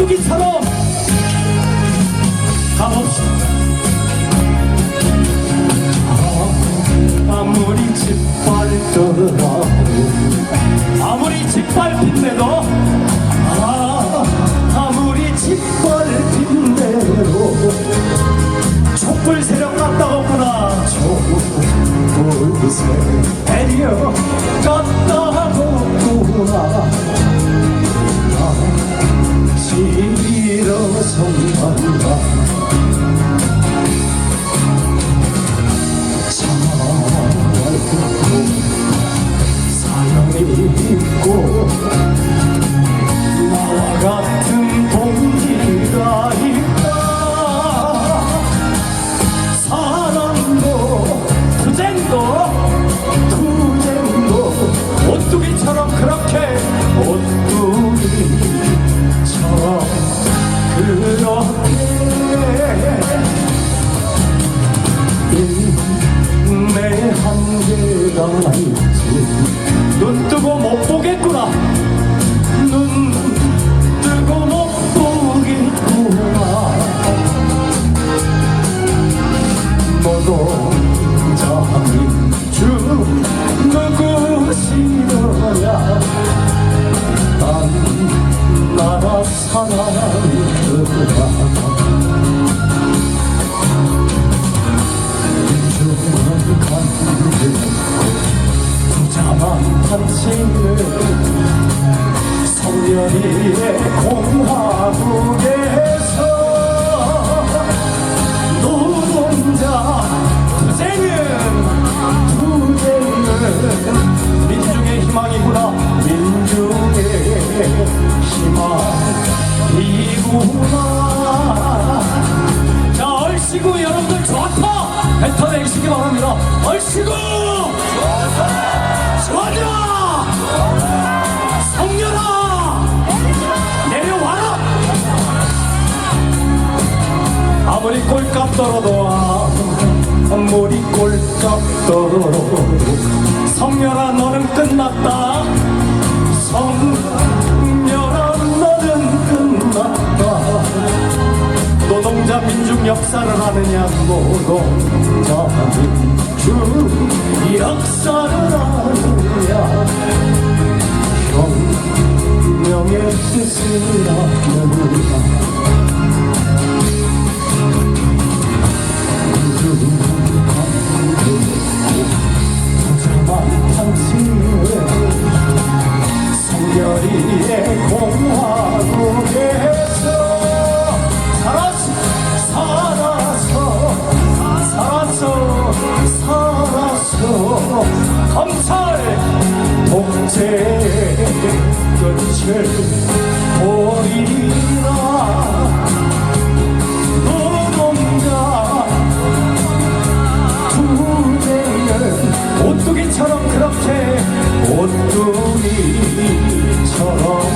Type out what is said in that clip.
여기처럼 가봅시다. 아, 아무리 짓밟더라 아무리 짓밟힌데도 아, 아무리 짓밟힌대로 촛불 세력 같다고 구나. 촛불 세력 일어선다 사랑이 있고 있지 눈 뜨고 못 보겠구나. 눈 뜨고 못 보겠구나. 노동 탄신을 성렬이의 공화국에서 노동자 투쟁은 투쟁은 민중의 희망이구나. 민중의 희망이구나. 자 얼씨구 여러분들 좋다. 뱉어내시기 바랍니다. 얼씨구 꼴값 떨어도 아무리 꼴값 떨어도 성렬아 너는 끝났다. 성렬아 너는 끝났다. 노동자 민중 역사를 아느냐 노동자 민중 역사를 아느냐. 혁명의 뜻을 아느냐 동생의 끝을 버리라 누군가 두대를 오뚜기처럼 그렇게 오뚜기 Oh. oh.